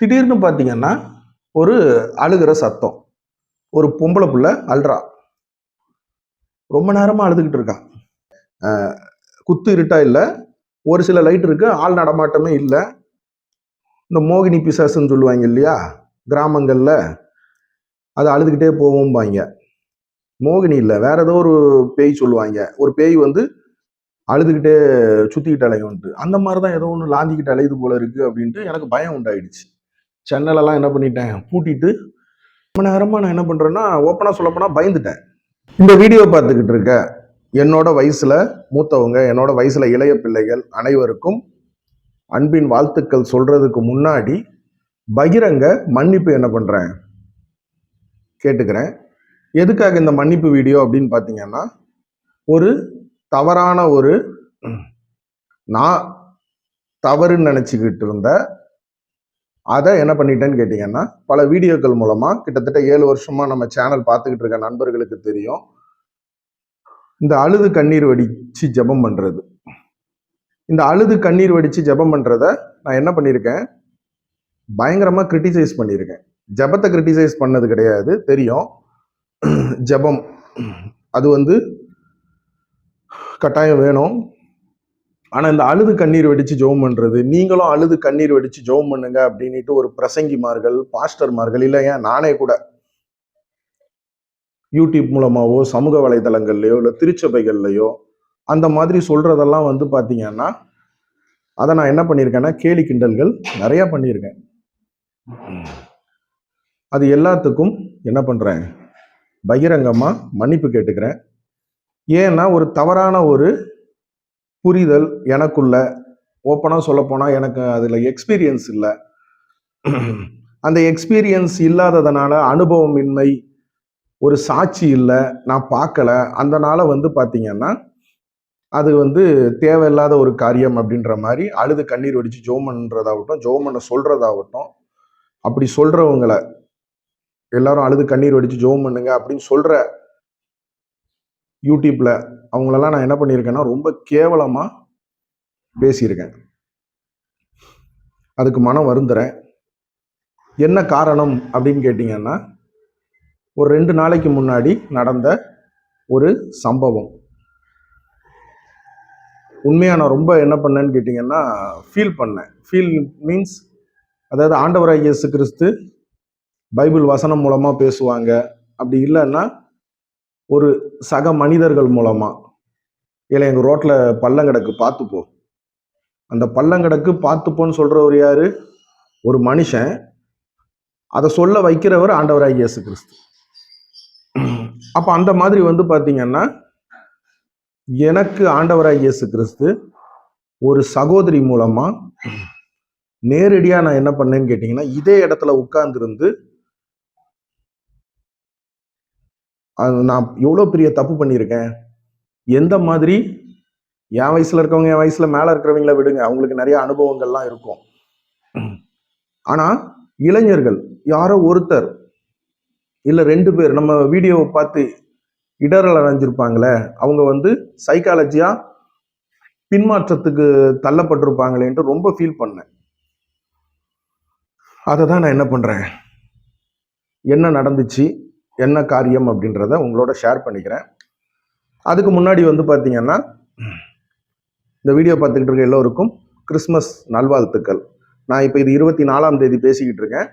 திடீர்னு பார்த்தீங்கன்னா ஒரு அழுகிற சத்தம். ஒரு பொம்பளை புள்ள அழுறா. ரொம்ப நேரமாக அழுதுகிட்டு இருக்கான் குத்து இருட்டா இல்லை. ஒரு சில லைட் இருக்கு. ஆள் நடமாட்டமே இல்லை. இந்த மோகினி பிசாசுன்னு சொல்லுவாங்க இல்லையா? கிராமங்களில் அது அழுதுகிட்டே போகும்பாங்க. மோகினி இல்லை. வேற ஏதோ ஒரு பேய் சொல்லுவாங்க. ஒரு பேய் வந்து அழுதுகிட்டே சுத்திக்கிட்டு அலையும்ட்டு அந்த மாதிரி தான் ஏதோ ஒன்று லாந்திக்கிட்டு அலையுது போல இருக்கு அப்படின்ட்டு எனக்கு பயம் உண்டாயிடுச்சு. சென்னலெல்லாம் என்ன பண்ணிட்டேன்? பூட்டிட்டு ரொம்ப நேரமாக நான் என்ன பண்ணுறேன்னா ஓப்பனாக சொல்லப்போனால் பயந்துட்டேன். இந்த வீடியோ பார்த்துக்கிட்டு இருக்க என்னோட வயசில் மூத்தவங்க என்னோட வயசில் இளைய பிள்ளைகள் அனைவருக்கும் அன்பின் வாழ்த்துக்கள் சொல்கிறதுக்கு முன்னாடி பகிரங்க மன்னிப்பு என்ன பண்ணுறேன் கேட்டுக்கிறேன். எதுக்காக இந்த மன்னிப்பு வீடியோ அப்படின்னு பார்த்தீங்கன்னா ஒரு தவறான ஒரு நான் தவறுன்னு நினச்சிக்கிட்டு இருந்த அதை என்ன பண்ணிட்டேன்னு கேட்டிங்கன்னா பல வீடியோக்கள் மூலமாக கிட்டத்தட்ட ஏழு வருஷமாக நம்ம சேனல் பார்த்துக்கிட்டு இருக்க நண்பர்களுக்கு தெரியும். இந்த அழுது கண்ணீர் வடித்து ஜெபம் பண்ணுறது இந்த அழுது கண்ணீர் வடித்து ஜெபம் பண்ணுறத நான் என்ன பண்ணியிருக்கேன் பயங்கரமாக கிரிட்டிசைஸ் பண்ணியிருக்கேன் ஜெபத்தை கிரிட்டிசைஸ் பண்ணது கிடையாது தெரியும். ஜெபம் அது வந்து கட்டாயம் வேணும். ஆனால் இந்த அழுது கண்ணீர் வெடித்து ஜெபம் பண்ணுறது நீங்களும் அழுது கண்ணீர் வெடித்து ஜெபம் பண்ணுங்க அப்படின்ட்டு ஒரு பிரசங்கிமார்கள் பாஸ்டர்மார்கள் இல்லை ஏன் நானே கூட யூடியூப் மூலமாகவோ சமூக வலைதளங்கள்லையோ இல்லை திருச்சபைகள்லையோ அந்த மாதிரி சொல்கிறதெல்லாம் வந்து பார்த்தீங்கன்னா அதை நான் என்ன பண்ணியிருக்கேன்னா கேலி கிண்டல்கள் நிறையா பண்ணியிருக்கேன் அது எல்லாத்துக்கும் என்ன பண்ணுறேன் பகிரங்கமாக மன்னிப்பு கேட்டுக்கிறேன். ஏன்னா ஒரு தவறான ஒரு புரிதல் எனக்குள்ள ஓப்பனாக சொல்லப்போனால் எனக்கு அதில் எக்ஸ்பீரியன்ஸ் இல்லை. அந்த எக்ஸ்பீரியன்ஸ் இல்லாததுனால அனுபவமின்மை ஒரு சாட்சி இல்லை நான் பார்க்கல. அந்தனால வந்து பார்த்தீங்கன்னா அது வந்து தேவையில்லாத ஒரு காரியம் அப்படின்ற மாதிரி அழுது கண்ணீர் வடித்து ஜோமன்றதாகட்டும் ஜோமனை சொல்கிறதாகட்டும் அப்படி சொல்கிறவங்கள எல்லாரும் அழுது கண்ணீர் வடித்து ஜோம் பண்ணுங்க அப்படின்னு சொல்கிற யூடியூப்பில் அவங்களெல்லாம் நான் என்ன பண்ணியிருக்கேன்னா ரொம்ப கேவலமாக பேசியிருக்கேன். அதுக்கு மனம் வருந்துறேன். என்ன காரணம் அப்படின்னு கேட்டிங்கன்னா ஒரு ரெண்டு நாளைக்கு முன்னாடி நடந்த ஒரு சம்பவம். உண்மையாக நான் ரொம்ப என்ன பண்ணேன்னு கேட்டிங்கன்னா ஃபீல் பண்ணேன். ஃபீல் மீன்ஸ் அதாவது ஆண்டவராக இயேசு கிறிஸ்து பைபிள் வசனம் மூலமாக பேசுவாங்க. அப்படி இல்லைன்னா ஒரு சக மனிதர்கள் மூலமா. இல்லை எங்கள் ரோட்டில் பள்ளங்கிடக்கு பார்த்துப்போ அந்த பள்ளங்கிடக்கு பார்த்துப்போன்னு சொல்கிறவர் யார்? ஒரு மனுஷன். அதை சொல்ல வைக்கிறவர் ஆண்டவராக இயேசு கிறிஸ்து அப்போ அந்த மாதிரி வந்து பார்த்தீங்கன்னா எனக்கு ஆண்டவராக இயேசு கிறிஸ்து ஒரு சகோதரி மூலமாக நேரடியாக நான் என்ன பண்ணேன்னு கேட்டிங்கன்னா இதே இடத்துல உட்காந்துருந்து அது நான் எவ்வளோ பெரிய தப்பு பண்ணியிருக்கேன்? எந்த மாதிரி? என் வயசுல இருக்கவங்க என் வயசுல மேலே இருக்கிறவங்கள விடுங்க. அவங்களுக்கு நிறைய அனுபவங்கள்லாம் இருக்கும். ஆனால் இளைஞர்கள் யாரோ ஒருத்தர் இல்லை ரெண்டு பேர் நம்ம வீடியோவை பார்த்து இடரல் அடைஞ்சிருப்பாங்களே அவங்க வந்து சைக்காலஜியாக பின்மாற்றத்துக்கு தள்ளப்பட்டிருப்பாங்களேன்ட்டு ரொம்ப ஃபீல் பண்ணேன். அதை தான் நான் என்ன பண்ணுறேன் என்ன நடந்துச்சு? என்ன காரியம் அப்படின்றத உங்களோட ஷேர் பண்ணிக்கிறேன். அதுக்கு முன்னாடி வந்து பார்த்தீங்கன்னா இந்த வீடியோ பார்த்துக்கிட்டு இருக்க எல்லோருக்கும் கிறிஸ்மஸ் நல்வாழ்த்துக்கள். நான் இப்போ இது இருபத்தி நாலாம் தேதி பேசிக்கிட்டு இருக்கேன்.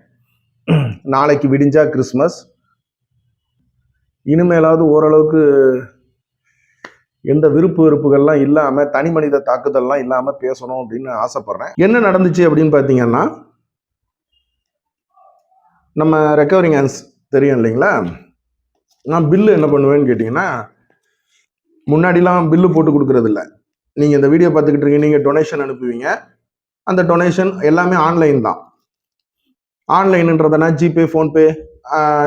நாளைக்கு விடிஞ்சா கிறிஸ்மஸ். இனிமேலாவது ஓரளவுக்கு எந்த விருப்பு வெறுப்புகள்லாம் இல்லாமல் தனி மனித தாக்குதல்லாம் இல்லாமல் பேசணும் அப்படின்னு ஆசைப்பட்றேன். என்ன நடந்துச்சு அப்படின்னு பார்த்தீங்கன்னா நம்ம ரெக்கவரிங் ஹேண்ட்ஸ் தெரியும் இல்லைங்களா? நான் பில்லு என்ன பண்ணுவேன்னு கேட்டிங்கன்னா முன்னாடிலாம் பில்லு போட்டு கொடுக்குறது இல்லை நீங்கள் இந்த வீடியோ பார்த்துக்கிட்டு இருக்கீங்க நீங்கள் டொனேஷன் அனுப்புவீங்க. அந்த டொனேஷன் எல்லாமே ஆன்லைன் தான். ஆன்லைனுன்றதுனா ஜிபே ஃபோன்பே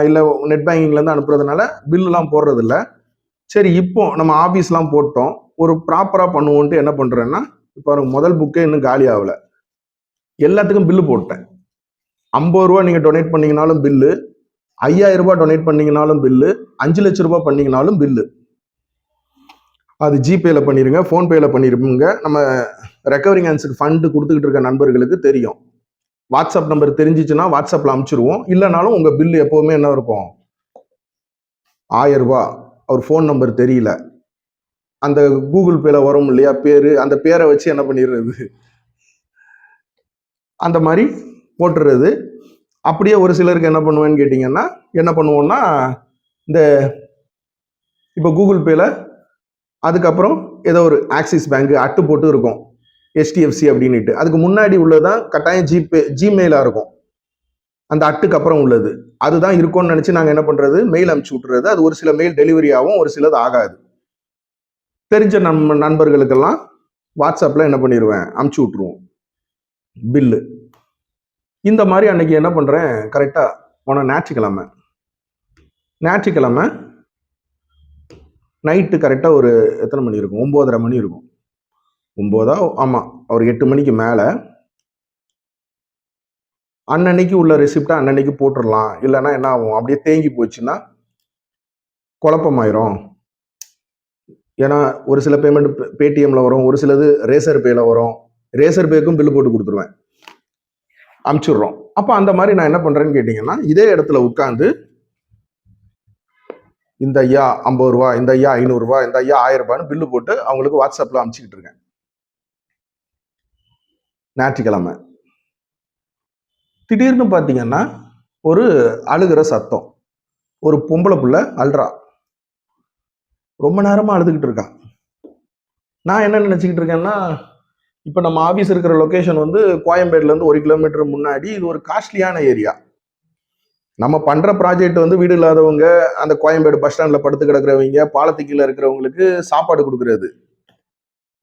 இல்லை நெட் பேங்கிங்லேருந்து அனுப்புறதுனால பில்லுலாம் போடுறதில்ல. சரி இப்போ நம்ம ஆஃபீஸ்லாம் போட்டோம். ஒரு ப்ராப்பராக பண்ணுவோன்ட்டு என்ன பண்ணுறேன்னா இப்போ எனக்கு முதல் புக்கே இன்னும் காலி ஆகலை. எல்லாத்துக்கும் பில்லு போட்டேன். ஐம்பது ரூபா நீங்கள் டொனேட் பண்ணீங்கனாலும் பில்லு ஐயாயிரம் ரூபாய் டொனேட் பண்ணீங்கனாலும் பில்லு அஞ்சு லட்ச ரூபாய் பண்ணீங்கனாலும் பில்லு அது ஜிபேல பண்ணிருங்க ஃபோன்பேல பண்ணிருப்பீங்க. நம்ம ரெக்கவரிங் ஹேன்ஸுக்கு ஃபண்டு கொடுத்துக்கிட்டு இருக்க நண்பர்களுக்கு தெரியும். வாட்ஸ்அப் நம்பர் தெரிஞ்சிச்சுன்னா வாட்ஸ்அப்பில் அமுச்சிடுவோம் இல்லைனாலும் உங்கள் பில்லு எப்போவுமே என்ன இருக்கும்? ஆயிரம் ரூபாய். அவர் ஃபோன் நம்பர் தெரியல. அந்த கூகுள் பேல வரும் இல்லையா பேர் அந்த பேரை வச்சு என்ன பண்ணிடுறது? அந்த மாதிரி போட்டுறது. அப்படியே ஒரு சிலருக்கு என்ன பண்ணுவேன்னு கேட்டிங்கன்னா என்ன பண்ணுவோம்னா இந்த இப்போ கூகுள் பேல அதுக்கப்புறம் ஏதோ ஒரு ஆக்சிஸ் பேங்க் அட்டு போட்டு இருக்கும். ஹெச்டிஎஃப்சி அப்படின்னுட்டு. அதுக்கு முன்னாடி உள்ளதான் கட்டாயம் ஜிபே ஜிமெயிலாக இருக்கும். அந்த அட்டுக்கு அப்புறம் உள்ளது. அதுதான் இருக்கும்னு நினச்சி நாங்கள் என்ன பண்ணுறது மெயில் அனுப்பிச்சி விட்டுறது. அது ஒரு சில மெயில் டெலிவரி ஆகும் ஒரு சிலது ஆகாது. தெரிஞ்ச நம் நண்பர்களுக்கெல்லாம் வாட்ஸ்அப்பில் என்ன பண்ணிடுவேன் அமுச்சு விட்ருவோம் பில்லு இந்த மாதிரி அன்னைக்கு என்ன பண்ணுறேன் கரெக்டாக போன ஞாயிற்றுக்கிழமை. ஞாயிற்றுக்கிழமை நைட்டு கரெக்டாக ஒரு எத்தனை மணி இருக்கும்? ஒம்போதரை மணி இருக்கும். ஒம்போதா? ஆமாம் ஒரு எட்டு மணிக்கு மேலே. அன்னன்னைக்கு உள்ள ரெசிப்டை அன்னன்னைக்கு போட்டுடலாம் இல்லைன்னா என்ன ஆகும்? அப்படியே தேங்கி போச்சுன்னா குழப்பமாயிரும். ஏன்னா ஒரு சில பேமெண்ட் பேடிஎம்ல வரும் ஒரு சிலது ரேசர் பேல வரும். ரேசர் பேக்கும் பில்லு போட்டு கொடுத்துருவேன். அமுச்சிடுறோம். அப்போ அந்த மாதிரி நான் என்ன பண்றேன்னு கேட்டிங்கன்னா இதே இடத்துல உட்காந்து இந்த ஐயா ஐம்பது ரூபா இந்த ஐயா ஐநூறுரூவா இந்த ஐயா ஆயிரம் ரூபான்னு பில்லு போட்டு அவங்களுக்கு வாட்ஸ்அப்பில் அமுச்சிக்கிட்டு இருக்கேன். ஞாயிற்றுக்கிழமை. திடீர்னு பார்த்தீங்கன்னா ஒரு அழுகிற சத்தம். ஒரு பொம்பளை புள்ள அழுறா. ரொம்ப நேரமா அழுதுகிட்டு இருக்கா. நான் என்ன நினச்சிக்கிட்டு இருக்கேன்னா இப்போ நம்ம ஆஃபீஸ் இருக்கிற லொக்கேஷன் வந்து கோயம்பேடுலேருந்து ஒரு கிலோமீட்டர் முன்னாடி இது ஒரு காஸ்ட்லியான ஏரியா நம்ம பண்ணுற ப்ராஜெக்ட் வந்து வீடு இல்லாதவங்க அந்த கோயம்பேடு பஸ் ஸ்டாண்டில் படுத்து கிடக்கிறவங்க பாலத்துக்கீழ இருக்கிறவங்களுக்கு சாப்பாடு கொடுக்குறது.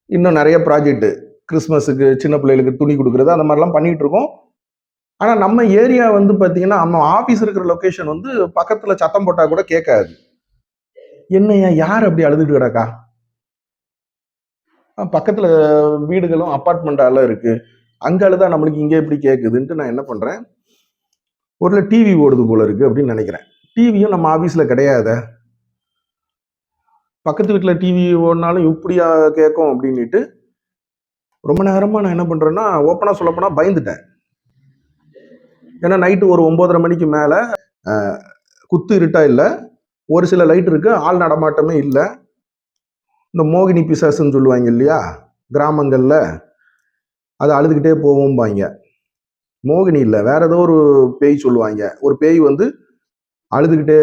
இன்னும் நிறைய ப்ராஜெக்ட்டு கிறிஸ்மஸுக்கு சின்ன பிள்ளைகளுக்கு துணி கொடுக்குறது அந்த மாதிரிலாம் பண்ணிகிட்டு இருக்கோம். ஆனால் நம்ம ஏரியா வந்து பார்த்தீங்கன்னா நம்ம ஆஃபீஸ் இருக்கிற லொக்கேஷன் வந்து பக்கத்தில் சத்தம் போட்டால் கூட கேட்காது. என்னையா யார் அப்படி அழுதுட்டு கிடக்கா? பக்கத்தில் வீடுகளும் அப்பார்ட்மெண்ட்டாலாம் இருக்குது அங்கே அழுதா நம்மளுக்கு இங்கே எப்படி கேட்குதுன்ட்டு நான் என்ன பண்ணுறேன் ஒரு டிவி ஓடுது போல இருக்குது அப்படின்னு நினைக்கிறேன். டிவியும் நம்ம ஆஃபீஸில் கிடையாத. பக்கத்து வீட்டில் டிவி ஓடினாலும் இப்படியா கேட்கும் அப்படின்னுட்டு ரொம்ப நேரமாக நான் என்ன பண்ணுறேன்னா ஓப்பனாக சொல்லப்போனால் பயந்துட்டேன். ஏன்னா நைட்டு ஒரு ஒம்போதரை மணிக்கு மேலே குத்து இருட்டா இல்லை. ஒரு சில லைட் இருக்குது ஆள் நடமாட்டமே இல்லை. இந்த மோகினி பிசாசுன்னு சொல்லுவாங்க இல்லையா? கிராமங்களில் அது அழுதுகிட்டே போவோம்பாங்க. மோகினி இல்லை வேற ஏதோ ஒரு பேய் சொல்லுவாங்க. ஒரு பேய் வந்து அழுதுகிட்டே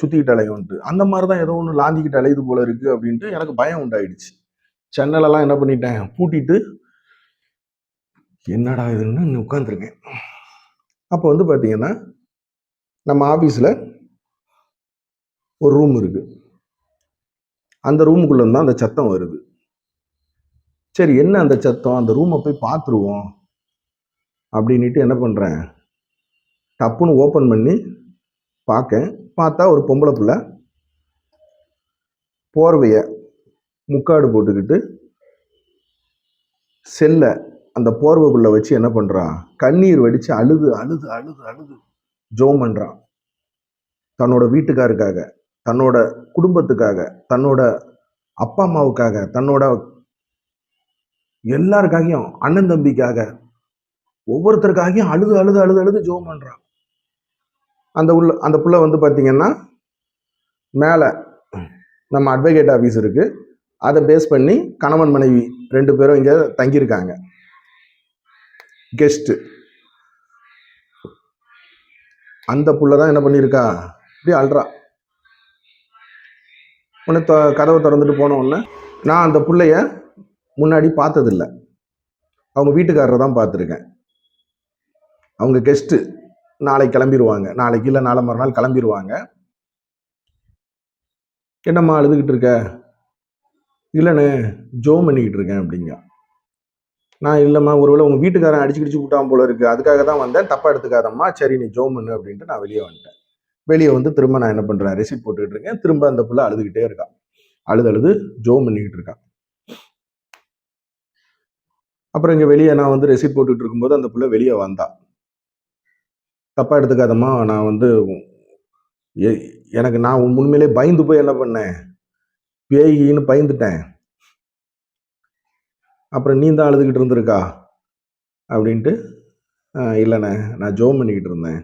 சுற்றிக்கிட்டு அலையும்ட்டு அந்த மாதிரி தான் ஏதோ ஒன்று லாந்திக்கிட்டு அலையுது போல இருக்குது அப்படின்ட்டு எனக்கு பயம் உண்டாயிடுச்சு. சென்னலெல்லாம் என்ன பண்ணிட்டேன்? பூட்டிட்டு என்னடா இதுன்னு உட்காந்துருக்கேன் அப்போ வந்து பார்த்தீங்கன்னா நம்ம ஆஃபீஸில் ஒரு ரூம் இருக்குது அந்த ரூமுக்குள்ள தான் அந்த சத்தம் வருது. சரி என்ன அந்த சத்தம்? அந்த ரூமை போய் பார்த்துருவோம் அப்படின்ட்டு என்ன பண்ணுறேன் டப்புன்னு ஓப்பன் பண்ணி பார்க்கேன். பார்த்தா ஒரு பொம்பளை பிள்ளை போர்வையை முக்காடு போட்டுக்கிட்டு செல்லை அந்த போர்வைக்குள்ளே வச்சு என்ன பண்ணுறான் கண்ணீர் வடித்து அழுது அழுது அழுது அழுது ஜோம் பண்ணுறான் தன்னோட வீட்டுக்காருக்காக. தன்னோட குடும்பத்துக்காக தன்னோட அப்பா அம்மாவுக்காக தன்னோட எல்லாருக்காகவும் அண்ணன் தம்பிக்காக ஒவ்வொருத்தருக்காகவும் அழுது அழுது அழுது அழுது ஜோம் பண்ணுறான் அந்த உள்ள அந்த புள்ள வந்து பார்த்திங்கன்னா மேலே நம்ம அட்வொகேட் ஆஃபீஸ் இருக்குது அதை பேஸ் பண்ணி கணவன் மனைவி ரெண்டு பேரும் இங்கே தங்கியிருக்காங்க. கெஸ்ட்டு அந்த புள்ள தான் என்ன பண்ணியிருக்கா? இப்படி அழுறா. உடனே தொ- கதவை திறந்துட்டு போன உடனே நான் அந்த பிள்ளைய முன்னாடி பார்த்ததில்ல. அவங்க வீட்டுக்காரரை தான் பார்த்துருக்கேன். அவங்க கெஸ்ட்டு நாளைக்கு கிளம்பிடுவாங்க நாளைக்கு இல்லை நாளை மறுநாள் கிளம்பிடுவாங்க என்னம்மா அழுதுகிட்டு இருக்க? இல்லைண்ணே ஜோம் பண்ணிக்கிட்டு இருக்கேன் அப்படிங்க. நான் இல்லைம்மா ஒருவேளை உங்கள் வீட்டுக்காரன் அடிச்சு கிடிச்சு விட்டான் போல இருக்கு. அதுக்காக தான் வந்தேன். தப்பாக எடுத்துக்காதம்மா. சரி நீ ஜோம் பண்ணு அப்படின்ட்டு நான் வெளியே வந்துட்டேன். வெளியே வந்து திரும்ப நான் என்ன பண்ணுறேன் ரெசிப்ட் போட்டுக்கிட்டு இருக்கேன். திரும்ப அந்த புள்ள அழுதுகிட்டே இருக்கா அழுது அழுது ஜோம் பண்ணிக்கிட்டு இருக்கா அப்புறம் இங்கே வெளியே நான் வந்து ரெசிப்ட் போட்டுட்டு இருக்கும்போது அந்த புள்ள வெளியே வந்தா தப்பாக எடுத்துக்காதம்மா நான் வந்து எனக்கு நான் உண்மையிலே பயந்து போய் என்ன பண்ணேன்? பேயின்னு பயந்துட்டேன். அப்புறம் நீ தான் அழுதுகிட்டு இருந்திருக்கா? அப்படின்ட்டு இல்லைண்ணே நான் ஜோம் பண்ணிக்கிட்டு இருந்தேன்.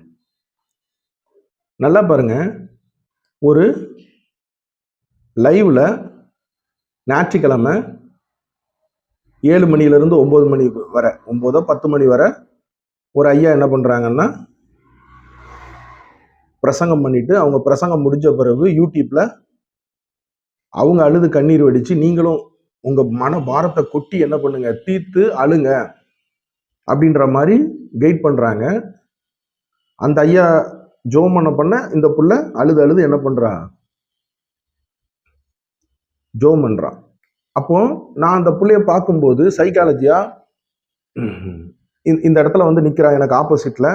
நல்லா பாருங்க. ஒரு லைவ்ல ஞாயிற்றுக்கிழமை ஏழு மணிலேருந்து ஒம்பது மணி வர ஒம்போதோ பத்து மணி வரை ஒரு ஐயா என்ன பண்ணுறாங்கன்னா பிரசங்கம் பண்ணிட்டு அவங்க பிரசங்கம் முடிஞ்ச பிறகு யூடியூப்ல அவங்க அழுது கண்ணீர் வடித்து நீங்களும் உங்க மன பாரத்தை கொட்டி என்ன பண்ணுங்க? தீர்த்து அழுங்க. அப்படின்ற மாதிரி கைட் பண்ணுறாங்க அந்த ஐயா ஜோம் பண்ண பண்ண? இந்த புள்ள அழுது அழுது என்ன பண்ணுறா ஜோம் பண்ணுறான் அப்போ நான் அந்த பிள்ளைய பார்க்கும்போது சைக்காலஜியா இந்த இடத்துல வந்து நிற்கிறா எனக்கு ஆப்போசிட்ல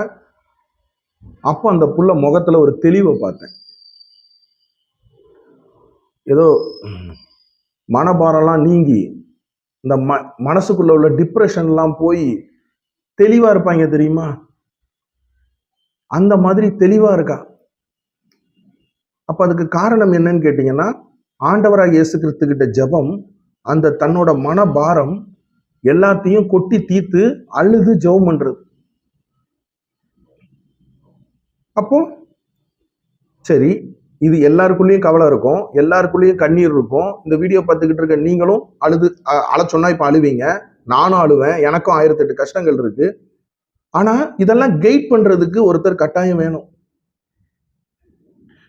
அப்போ அந்த புள்ள முகத்துல ஒரு தெளிவை பார்த்தேன். ஏதோ மனபாரம்லாம் நீங்கி இந்த ம மனசுக்குள்ள உள்ள டிப்ரெஷன்லாம் போய் தெளிவாக இருப்பாங்க தெரியுமா? அந்த மாதிரி தெளிவா இருக்கா? அப்ப அதுக்கு காரணம் என்னன்னு கேட்டீங்கன்னா ஆண்டவராக இயேசு கிறிஸ்துக்கிட்ட ஜபம் ஜெபம் அந்த தன்னோட மனபாரம் எல்லாத்தையும் கொட்டி தீர்த்து அழுது ஜெபம் பண்றது. அப்போ சரி இது எல்லாருக்குள்ளேயும் கவலை இருக்கும் எல்லாருக்குள்ளேயும் கண்ணீர் இருக்கும் இந்த வீடியோ பார்த்துக்கிட்டு இருக்க நீங்களும் அழுது அ- அழ சொன்னா இப்ப அழுவீங்க நானும் அழுவேன் எனக்கும் ஆயிரத்தெட்டு கஷ்டங்கள் இருக்கு ஆனா இதெல்லாம் கைட் பண்றதுக்கு ஒருத்தர் கட்டாயம் வேணும்.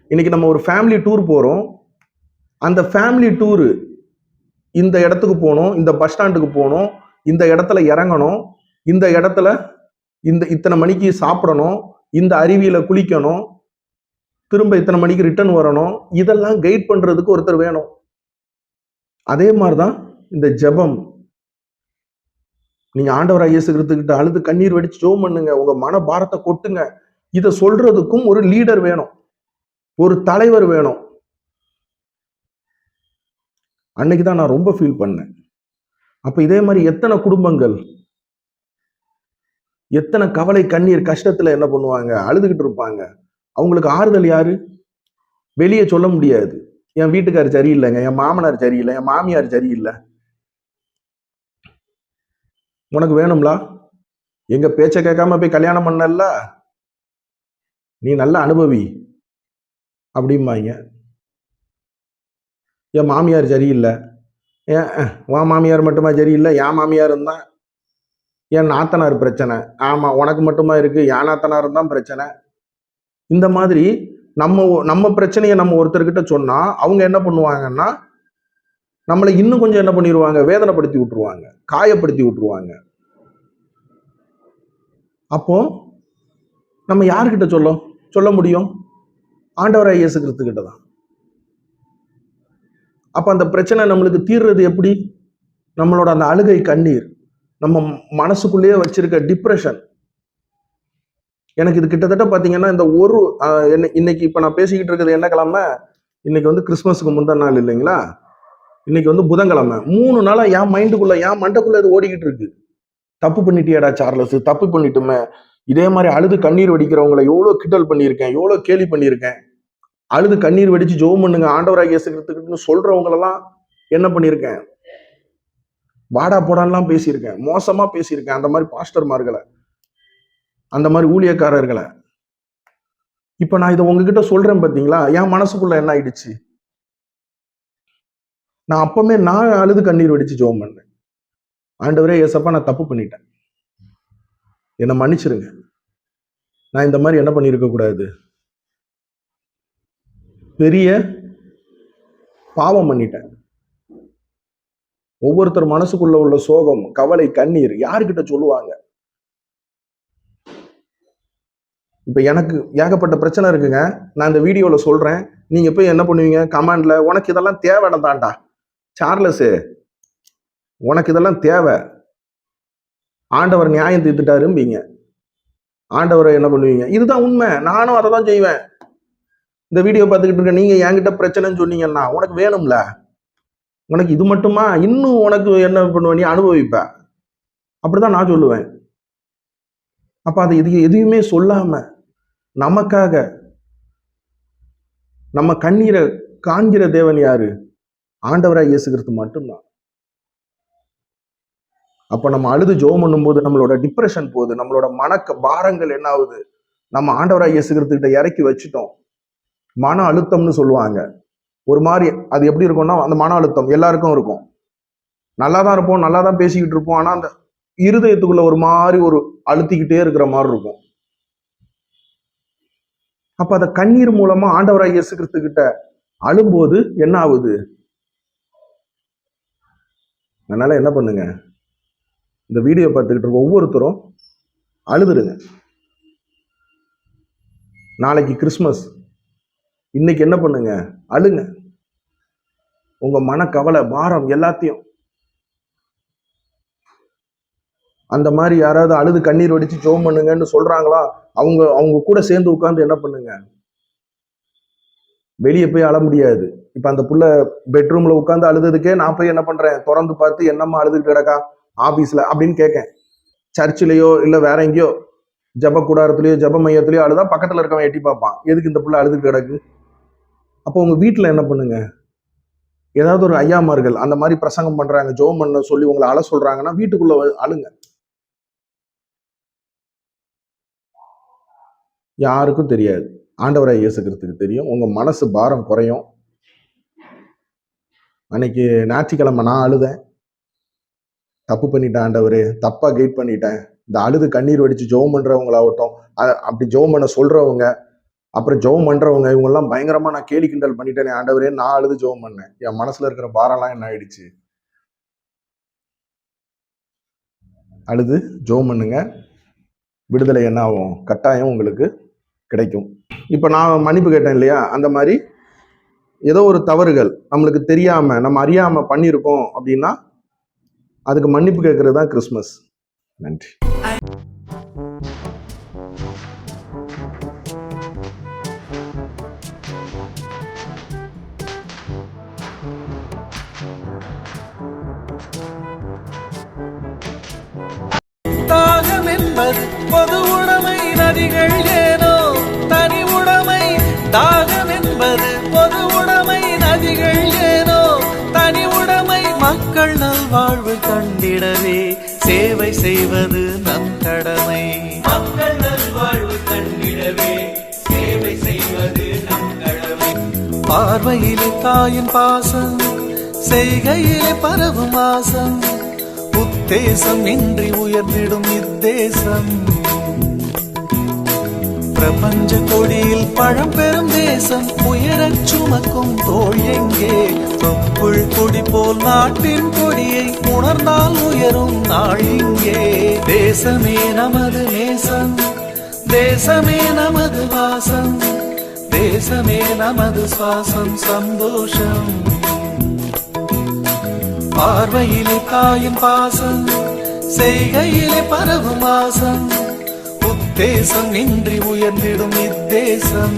இன்னைக்கு நம்ம ஒரு ஃபேமிலி டூர் போறோம். அந்த ஃபேமிலி டூரு இந்த இடத்துக்கு போகணும் இந்த பஸ் ஸ்டாண்டுக்கு போகணும் இந்த இடத்துல இறங்கணும் இந்த இடத்துல இந்த இத்தனை மணிக்கு சாப்பிடணும் இந்த அருவியில குளிக்கணும் திரும்ப இத்தனை மணிக்கு ரிட்டர்ன் வரணும் இதெல்லாம் கைட் பண்றதுக்கு ஒருத்தர் வேணும். அதே மாதிரிதான் இந்த ஜெபம். நீங்க ஆண்டவராக இயேசுகிறதுக்கிட்ட அழுது கண்ணீர் வெடிச்சு ஜோம் பண்ணுங்க. உங்க மன பாரத்தை கொட்டுங்க. இதை சொல்றதுக்கும் ஒரு லீடர் வேணும். ஒரு தலைவர் வேணும். அன்னைக்கு தான் நான் ரொம்ப ஃபீல் பண்ணேன். அப்ப இதே மாதிரி எத்தனை குடும்பங்கள் எத்தனை கவலை கண்ணீர் கஷ்டத்துல என்ன பண்ணுவாங்க? அழுதுகிட்டு இருப்பாங்க. அவங்களுக்கு ஆறுதல் யாரு? வெளியே சொல்ல முடியாது. என் வீட்டுக்கார் சரியில்லைங்க என் மாமனார் சரியில்லை என் மாமியார் சரியில்லை. உனக்கு வேணும்லா? எங்க பேச்சை கேட்காம போய் கல்யாணம் பண்ணல? நீ நல்ல அனுபவி. அப்படிம்பாங்க. என் மாமியார் சரியில்லை. ஏன் வா உன் மாமியார் மட்டுமா சரியில்லை? என் மாமியார் தான் என் நாத்தனார் பிரச்சனை. ஆமா உனக்கு மட்டுமா இருக்கு? என் நாத்தனார் தான் பிரச்சனை. இந்த மாதிரி நம்ம நம்ம பிரச்சனையை நம்ம ஒருத்தர்கிட்ட சொன்னா அவங்க என்ன பண்ணுவாங்கன்னா நம்மளை இன்னும் கொஞ்சம் என்ன பண்ணிடுவாங்க வேதனைப்படுத்தி விட்டுருவாங்க. காயப்படுத்தி விட்டுருவாங்க. அப்போ நம்ம யார்கிட்ட சொல்ல சொல்ல முடியும்? ஆண்டவர் இயேசு கிறிஸ்து கிட்ட தான். அப்போ அந்த பிரச்சனை நம்மளுக்கு தீர்றது எப்படி? நம்மளோட அந்த அழுகை கண்ணீர் நம்ம மனசுக்குள்ளேயே வச்சிருக்க டிப்ரெஷன் எனக்கு இது கிட்டத்தட்ட பார்த்தீங்கன்னா இந்த ஒரு இன்னைக்கு இப்போ நான் பேசிக்கிட்டு இருக்கிறது என்ன கிழமை? இன்னைக்கு வந்து கிறிஸ்மஸுக்கு முந்தின நாள் இல்லைங்களா? இன்னைக்கு வந்து புதன்கிழமை. மூணு நாளா என் மைண்டுக்குள்ள என் மண்டக்குள்ள இது ஓடிக்கிட்டு இருக்கு. தப்பு பண்ணிட்டியாடா சார்லஸ். தப்பு பண்ணிட்டுமே. இதே மாதிரி அழுது கண்ணீர் வடிக்கிறவங்களை எவ்வளோ கிண்டல் பண்ணியிருக்கேன் எவ்வளோ கேலி பண்ணியிருக்கேன். அழுது கண்ணீர் வடிச்சு ஜோம் பண்ணுங்க ஆண்டவராக இயேசுக்கிறதுக்குன்னு சொல்றவங்களெல்லாம் என்ன பண்ணியிருக்கேன்? வாடா போடான்லாம் பேசியிருக்கேன் மோசமா பேசியிருக்கேன். அந்த மாதிரி பாஸ்டர்மார்களை அந்த மாதிரி ஊழியக்காரர்களை. இப்போ நான் இதை உங்ககிட்ட சொல்றேன் பார்த்தீங்களா என் மனசுக்குள்ள என்ன ஆயிடுச்சு? நான் அப்பவுமே நான் அழுது கண்ணீர் வெடிச்சு ஜோம் பண்ணேன் ஆண்டவரே ஏசப்பா நான் தப்பு பண்ணிட்டேன். என்னை மன்னிச்சிருங்க. நான் இந்த மாதிரி என்ன பண்ணியிருக்க கூடாது? பெரிய பாவம் பண்ணிட்டேன். ஒவ்வொருத்தர் மனசுக்குள்ள உள்ள சோகம் கவலை கண்ணீர் யாருக்கிட்ட சொல்லுவாங்க? இப்ப எனக்கு ஏகப்பட்ட பிரச்சனை இருக்குங்க. நான் இந்த வீடியோல சொல்றேன். நீங்க போய் என்ன பண்ணுவீங்க? கமெண்ட்ல உனக்கு இதெல்லாம் தேவை தான்டா சார்லஸு உனக்கு இதெல்லாம் தேவை. ஆண்டவர் நியாயம் தீர்த்துட்டாரும்பீங்க ஆண்டவரை என்ன பண்ணுவீங்க? இதுதான் உண்மை. நானும் அதை தான் செய்வேன். இந்த வீடியோ பார்த்துக்கிட்டு இருக்க நீங்க என்கிட்ட பிரச்சனைன்னு சொன்னீங்கன்னா உனக்கு வேணும்ல? உனக்கு இது மட்டுமா? இன்னும் உனக்கு என்ன பண்ணுவ? நீ அனுபவிப்ப. அப்படிதான் நான் சொல்லுவேன். அப்ப அது இது எதுவுமே சொல்லாம நமக்காக நம்ம கண்ணீரை காண்கிற தேவன் யாரு? ஆண்டவராக இயேசுகிறது மட்டும்தான். அப்ப நம்ம அழுது ஜோம் பண்ணும்போது நம்மளோட டிப்ரெஷன் போகுது நம்மளோட மனக்க பாரங்கள் என்ன ஆகுது? நம்ம ஆண்டவராக இயேசுகிறதுக்கிட்ட இறக்கி வச்சுட்டோம். மன அழுத்தம்னு சொல்லுவாங்க. ஒரு மாதிரி அது எப்படி இருக்கும்னா அந்த மன அழுத்தம் எல்லாருக்கும் இருக்கும். நல்லா தான் இருப்போம் நல்லா தான் பேசிக்கிட்டு இருப்போம் ஆனால் அந்த இருதயத்துக்குள்ள ஒரு மாதிரி ஒரு அழுத்திக்கிட்டே இருக்கிற மாதிரி இருக்கும். அப்ப அதை கண்ணீர் மூலமா ஆண்டவராக இயேசு கிட்ட அழும்போது என்ன ஆகுது? அதனால் என்ன பண்ணுங்க? இந்த வீடியோ பார்த்துக்கிட்டு இருக்க ஒவ்வொருத்தரும் அழுதுருங்க. நாளைக்கு கிறிஸ்மஸ். இன்னைக்கு என்ன பண்ணுங்க? அழுங்க. உங்க மனக்கவலை பாரம் எல்லாத்தையும். அந்த மாதிரி யாராவது அழுது கண்ணீர் வடிச்சு ஜோம் பண்ணுங்கன்னு சொல்றாங்களா? அவங்க அவங்க கூட சேர்ந்து உட்காந்து என்ன பண்ணுங்க? வெளியே போய் அழ முடியாது. இப்போ அந்த புள்ள பெட்ரூம்ல உட்காந்து அழுததுக்கே நான் போய் என்ன பண்றேன்? திறந்து பார்த்து என்னம்மா அழுதுகிட்டு கிடக்கா? ஆஃபீஸில் அப்படின்னு கேட்கேன். சர்ச்சிலேயோ இல்லை வேற எங்கேயோ ஜப கூடாரத்திலயோ ஜப மையத்துலேயோ அழுதா பக்கத்துல இருக்கவன் எட்டி பார்ப்பான். எதுக்கு இந்த புள்ள அழுது கிடக்கு? அப்போ உங்க வீட்டில் என்ன பண்ணுங்க? ஏதாவது ஒரு ஐயாமார்கள் அந்த மாதிரி பிரசங்கம் பண்றாங்க ஜோம் பண்ண சொல்லி உங்களை அழ சொல்றாங்கன்னா வீட்டுக்குள்ள அழுங்க. யாருக்கும் தெரியாது. ஆண்டவராக இயேசுக்கிறதுக்கு தெரியும். உங்கள் மனசு பாரம் குறையும். அன்னைக்கு ஞாயிற்றுக்கிழமை நான் அழுதேன். தப்பு பண்ணிட்டேன் ஆண்டவர். தப்பாக கைட் பண்ணிட்டேன். இந்த அழுது கண்ணீர் வடித்து ஜோம் பண்ணுறவங்களாகட்டும் அப்படி ஜெபம் பண்ண சொல்கிறவங்க அப்புறம் ஜெபம் பண்ணுறவங்க இவங்கெல்லாம் பயங்கரமாக நான் கேலி கிண்டல் பண்ணிட்டேனே ஆண்டவரே நான் அழுது ஜோம் பண்ணேன். என் மனசில் இருக்கிற பாரம்லாம் என்ன ஆயிடுச்சு? அழுது ஜெபம் பண்ணுங்க. விடுதலை என்ன ஆகும் கட்டாயம் உங்களுக்கு கிடைக்கும். இப்போ நான் மன்னிப்பு கேட்டேன் இல்லையா? அந்த மாதிரி ஏதோ ஒரு தவறுகள் நம்மளுக்கு தெரியாமல் நம்ம அறியாமல் பண்ணியிருக்கோம் அப்படின்னா அதுக்கு மன்னிப்பு கேட்கறது தான் கிறிஸ்மஸ். நன்றி. பொது உடைமை நதிகள் மக்கள் நல்வாழ்வு கண்டிடவே. சேவை செய்வது நம் கடமை. மக்கள் நல்வாழ்வு கண்டிடவே. சேவை செய்வது நம் கடமை. பார்வையிலே தாயின் பாசம் செய்கையிலே பரவும் வாசம் உத்தேசம் இன்றி உயர்ந்திடும் இத்தேசம். பிரபஞ்ச கொடியில் பழம் பெறும் தேசம் உயரச் சுமக்கும் தோல் எங்கே? தொப்புள் கொடி போல் நாட்டின் கொடியை உணர்ந்தால் உயரும் நாள் இங்கே. தேசமே நமது நேசம் தேசமே நமது வாசம் தேசமே நமது சுவாசம் சந்தோஷம். பார்வையிலே தாயின் பாசம் செய்கையிலே பரவும் வாசம் தேசம் இன்றி உயர்ந்திடும் இத்தேசம்.